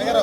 এগারো।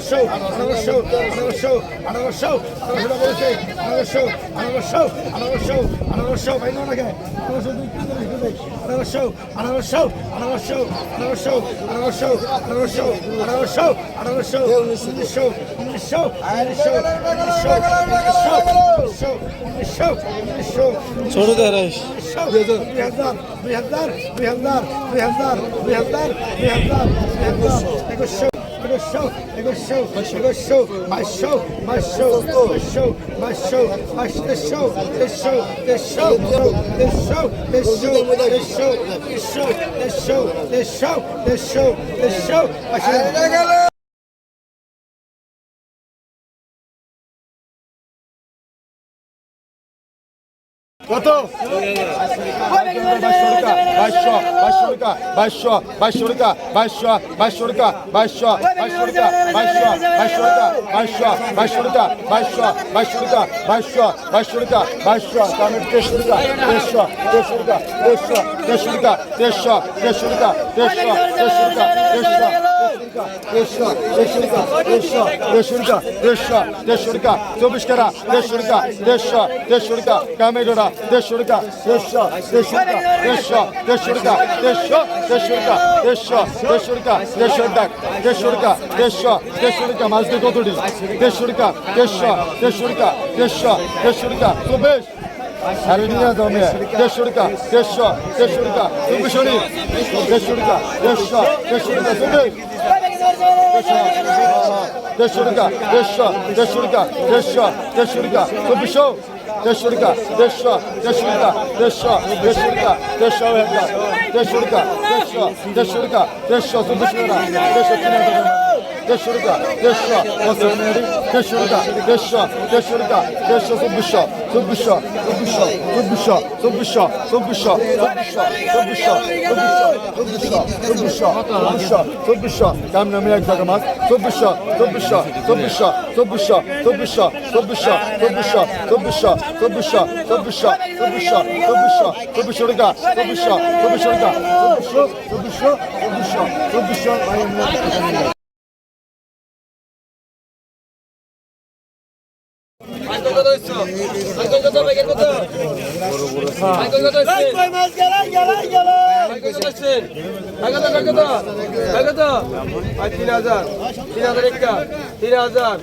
আঠারোশো আঠারোশো আঠারোশো আঠারোশো আঠারোশো বলেছে আঠারোশো আঠারোশো আঠারোশো আঠারোশো ভাই নাকি আঠারোশো দুই আঠারোশো আঠারোশো আঠারোশো আঠারোশো আঠারোশো আঠারোশো আঠারোশো আঠারোশো উনিশশো উনিশশো উনিশশো উনিশশো উনিশশো উনিশশো উনিশশো ছোট দুই হাজার দুই হাজার দুই হাজার দুই হাজার দুই হাজার দুই হাজার দুই হাজার একুশশো একুশশো একুশশো একুশশো বাইশশো বাইশশো বাইশশো বাইশশো বাইশ তেইশশো তেইশশো তেইশশো তেইশশো তেইশশো তেইশশো তেইশশো তেইশশো তেইশশো তেইশশো তেইশশো বাইশ কত? বাইশশো বাইশশো টাকা বাইশশো বাইশশো টাকা বাইশশো বাইশশো টাকা বাইশশো বাইশশো টাকা বাইশশো বাইশশো টাকা বাইশশো বাইশশো টাকা বাইশশো বাইশশো টাকা বাইশশো বাইশশো টাকা বাইশশো তাহলে দেড়শো টাকা দেড়শো দেড়শো টাকা দেড়শো দেড়শো টাকা দেড়শো দেড়শো টাকা দেড়শো দেড়শো টাকা দেড়শো চব্বিশ টাকা দেড়শো টাকা দেড়শো দেড়শো টাকা কামেডোরা দেড়শো টাকা দেড়শো দেড়শো টাকা দেড়শো দেড়শো টাকা দেড়শো দেড়শো টাকা দেড়শো দেড়শো টাকা দেড়শো টাকা দেড়শো টাকা দেড়শো দেড়শো টাকা মাছ দিয়ে কতটি দেড়শো টাকা দেড়শো দেড়শো টাকা দেড়শো দেড়শো টাকা চব্বিশ আরে নিয়ে দমে দেড়শো টাকা দেড়শো দেড়শো টাকা চব্বিশশো নি দেড়শো টাকা দেড়শো দেড়শো টাকা চব্বিশ দেড়শো টাকা দেড়শো দেড়শো টাকা দেড়শো দেড়শো টাকা চব্বিশশো দেড়শো টাকা দেড়শো দেড়শো টাকা দেড়শো দেড়শো টাকা দেড়শো টাকা দেড়শো টাকা দেড়শো দেড়শো টাকা দেড়শো চব্বিশ টাকা দেড়শো তিন হাজার দেড়শো টাকা দেড়শো দেড়শো টাকা দেড়শো দেড়শো টাকা দেড়শো চব্বিশশো চব্বিশশো চব্বিশশো চব্বিশশো চব্বিশশো চব্বিশশো চব্বিশশো চব্বিশশো চব্বিশশো চব্বিশশো চব্বিশশো কাম নামে এক জায়গা মাছ চব্বিশশো চব্বিশশো চব্বিশশো চব্বিশশো চব্বিশশো চব্বিশশো চব্বিশশো চব্বিশশো চব্বিশশো চব্বিশশো চব্বিশশো চব্বিশশো চব্বিশশো টাকা চব্বিশশো চব্বিশশো টাকা চব্বিশশো চব্বিশশো চব্বিশশো চব্বিশশো তিন হাজার তিন হাজার একটা তিন হাজার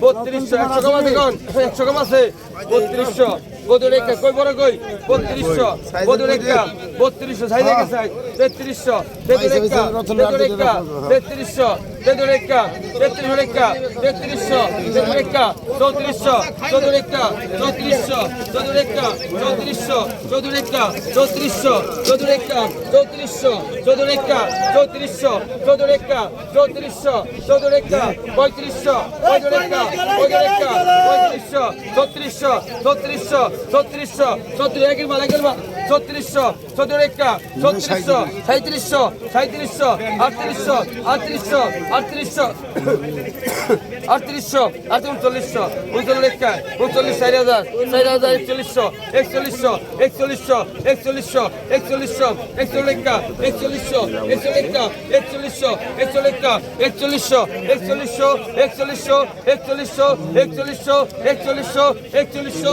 বত্রিশশো একশো কম আছে একশো কম আছে বত্রিশশো গদুর একটা কই বড় কই? বত্রিশশো। গদুর একটা। বত্রিশশো সাইজ তেত্রিশশো তেত্রিশ একটা তেত্রিশশো। তেদুরেক্কা তেত্রিশ রেক্কা তেত্রিশশো তেদুরেক্কা চৌত্রিশশো চৌদুরেক্কা চৌত্রিশশো চৌদুরেক্কা চৌত্রিশশো চৌদুরেক্কা চৌত্রিশশো চৌদুরেক্কা চৌত্রিশশো চৌদুরেক্কা চৌত্রিশশো চৌদুরেক্কা চৌত্রিশশো চৌদুরেক্কা পঁয়ত্রিশশো পঁয়ত্রিশশো পঁয়ত্রিশশো ছত্রিশশো ছত্রিশশো ছত্রিশশো ছত্রিশ একের মাল একের মাল। ছত্রিশশো চৌধুর একটা ছত্রিশশো সাঁত্রিশশো সাঁত্রিশশো আটত্রিশশো আটত্রিশশো আটত্রিশশো আটত্রিশশো আট উনচল্লিশশো উনচল্লিশ একটা উনচল্লিশ চার হাজার চার হাজার একচল্লিশশো একচল্লিশশো একচল্লিশশো একচল্লিশশো একচল্লিশশো একচল্লিশ একটা একচল্লিশশো একচল্লিশ একটা একচল্লিশশো একচল্লিশ একটা একচল্লিশশো একচল্লিশশো একচল্লিশশো একচল্লিশশো একচল্লিশশো একচল্লিশশো একচল্লিশশো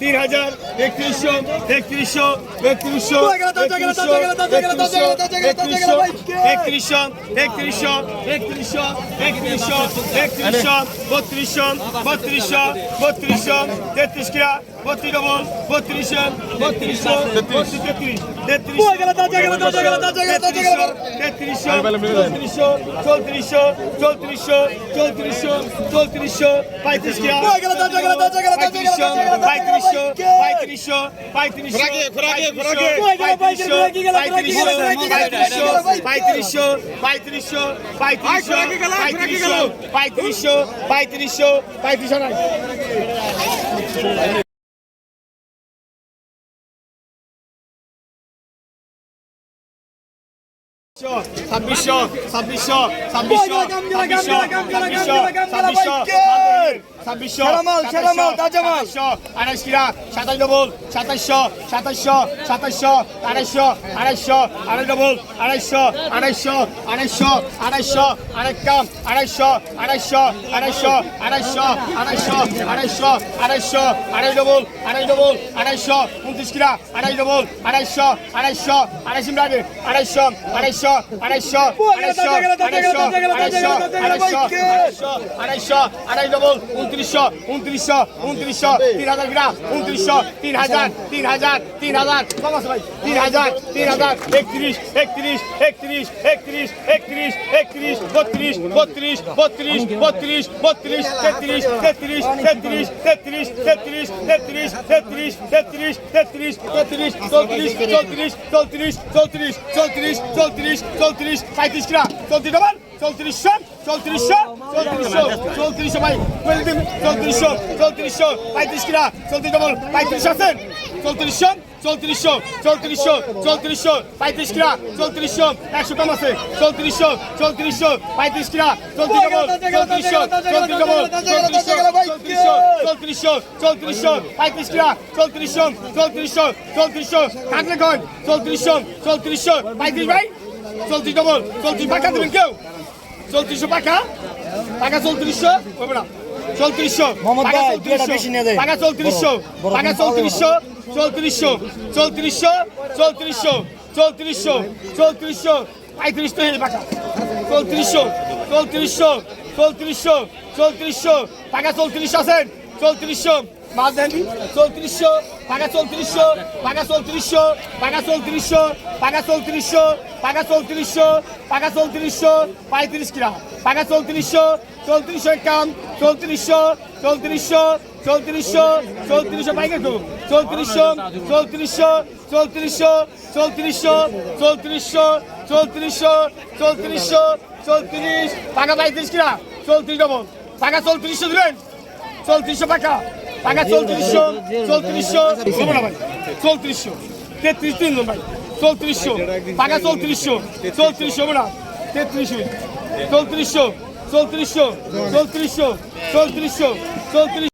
তিন হাজার একত্রিশশো একত্রিশশো একত্রিশশো একত্রিশশো একত্রিশশো একত্রিশশো একত্রিশশো একত্রিশশো একত্রিশশো একত্রিশশো বত্রিশশো বত্রিশশো বত্রিশশো তেত্রিশ কিরা বত্রিশ ডবল বত্রিশশো বত্রিশশো বত্রিশ তেত্রিশ তেত্রিশশো তেত্রিশশো চৌত্রিশশো চৌত্রিশশো চৌত্রিশশো চৌত্রিশশো চৌত্রিশশো পঁয়ত্রিশ কিরা পঁয়ত্রিশশো পঁয়ত্রিশশো পঁয়ত্রিশশো পঁয়ত্রিশশো পঁয়ত্রিশশো পঁয়ত্রিশশো পঁয়ত্রিশশো পঁয়ত্রিশশো পঁয়ত্রিশশো পঁয়ত্রিশশো পঁয়ত্রিশশো নাই ছাব্বিশশো ছাব্বিশশো ছাব্বিশশো ছাব্বিশশো ছাব্বিশশো ছাব্বিশশো ছাব্বিশশো ছাব্বিশশো আড়াইশ কিরা সাতাশ ডবল সাতাশশো সাতাশশো সাতাশশো আড়াইশো আড়াইশো আড়াই ডবল আড়াইশো আড়াইশো আড়াইশো আড়াইশো আড়াই কাম আড়াইশো আড়াইশো আড়াইশো আড়াইশো আড়াইশো আড়াইশো আড়াইশো আড়াই ডবল আড়াই ডবল আড়াইশো উনত্রিশ কিরা আড়াই ডবল আড়াইশো আড়াইশো আড়াইশো আড়াইশো আড়াইশো আড়াইশো আড়াইশো আড়াইশো আড়াইশো আড়াইশো আড়াইশো আড়াইশো আড়াই ডবল উনত্রিশশো উনত্রিশশো উনত্রিশশো তিন হাজার কিরা উনত্রিশশো তিন হাজার তিন হাজার তিন হাজার তিন হাজার তিন হাজার একত্রিশ একত্রিশ একত্রিশ একত্রিশ একত্রিশ একত্রিশ বত্রিশ বত্রিশ বত্রিশ বত্রিশ বত্রিশ তেত্রিশ তেত্রিশ তেত্রিশ তেত্রিশ তেত্রিশ তেত্রিশ তেত্রিশ তেত্রিশ তেত্রিশ তেত্রিশ চৌত্রিশ চৌত্রিশ চৌত্রিশ চৌত্রিশ চৌত্রিশ চৌত্রিশ চৌত্রিশ পঁয়ত্রিশ কিরা চৌত্রিশ ডবল চৌত্রিশশো চৌত্রিশশো চৌত্রিশশো চৌত্রিশশো ভাই বলে দিন চৌত্রিশশো চৌত্রিশশো পঁয়ত্রিশ কিরা চৌত্রিশ ডবল পঁয়ত্রিশ আছেন চৌত্রিশশো চৌত্রিশশো চৌত্রিশশো চৌত্রিশশো পঁয়ত্রিশ কিরা চৌত্রিশশো একশো কম আছে চৌত্রিশশো চৌত্রিশশো পঁয়ত্রিশ কিরা চৌত্রিশ ডবল চৌত্রিশশো চৌত্রিশ ডবল চৌত্রিশশো চৌত্রিশশো চৌত্রিশশো পঁয়ত্রিশ কিরা চৌত্রিশশো চৌত্রিশশো চৌত্রিশশো কাটলে কন চৌত্রিশশো চৌত্রিশশো পঁয়ত্রিশ ভাই চৌত্রিশ ডবল চৌত্রিশ দেবেন কেউ চৌত্রিশশো পাকা? পাকা চৌত্রিশশো? হবে না চৌত্রিশশো। পাকা চৌত্রিশশো। পাকা চৌত্রিশশো। পাকা চৌত্রিশশো। চৌত্রিশশো। চৌত্রিশশো। চৌত্রিশশো। চৌত্রিশশো। চৌত্রিশশো। পঁয়ত্রিশ তো পাকা। চৌত্রিশশো। চৌত্রিশশো। চৌত্রিশশো। চৌত্রিশশো। পাকা চৌত্রিশ আছেন? চৌত্রিশশো। মাছ দেন চৌত্রিশশো, পাকা চৌত্রিশশো পাকা চৌত্রিশশো পাকা চৌত্রিশশো পাকা চৌত্রিশশো পাকা চৌত্রিশশো পাকা চৌত্রিশশো, পঁয়ত্রিশ কিরা পাকা চৌত্রিশশো চৌত্রিশশো কাম, চৌত্রিশশো চৌত্রিশশো চৌত্রিশশো চৌত্রিশশো পাইকে তো চৌত্রিশশো চৌত্রিশশো চৌত্রিশশো চৌত্রিশশো চৌত্রিশশো চৌত্রিশশো চৌত্রিশশো, চৌত্রিশ, পাকা পঁয়ত্রিশ কিরা চৌত্রিশ ডবল পাকা চৌত্রিশশো দিলেন? চৌত্রিশশো পাকা পাকা চৌত্রিশশো চৌত্রিশশো হবে না ভাই। চৌত্রিশশো তেত্রিশ তিন ভাই। চৌত্রিশশো পাকা চৌত্রিশশো চৌত্রিশশো হবে না। তেত্রিশ চৌত্রিশশো চৌত্রিশশো চৌত্রিশশো চৌত্রিশশো চৌত্রিশ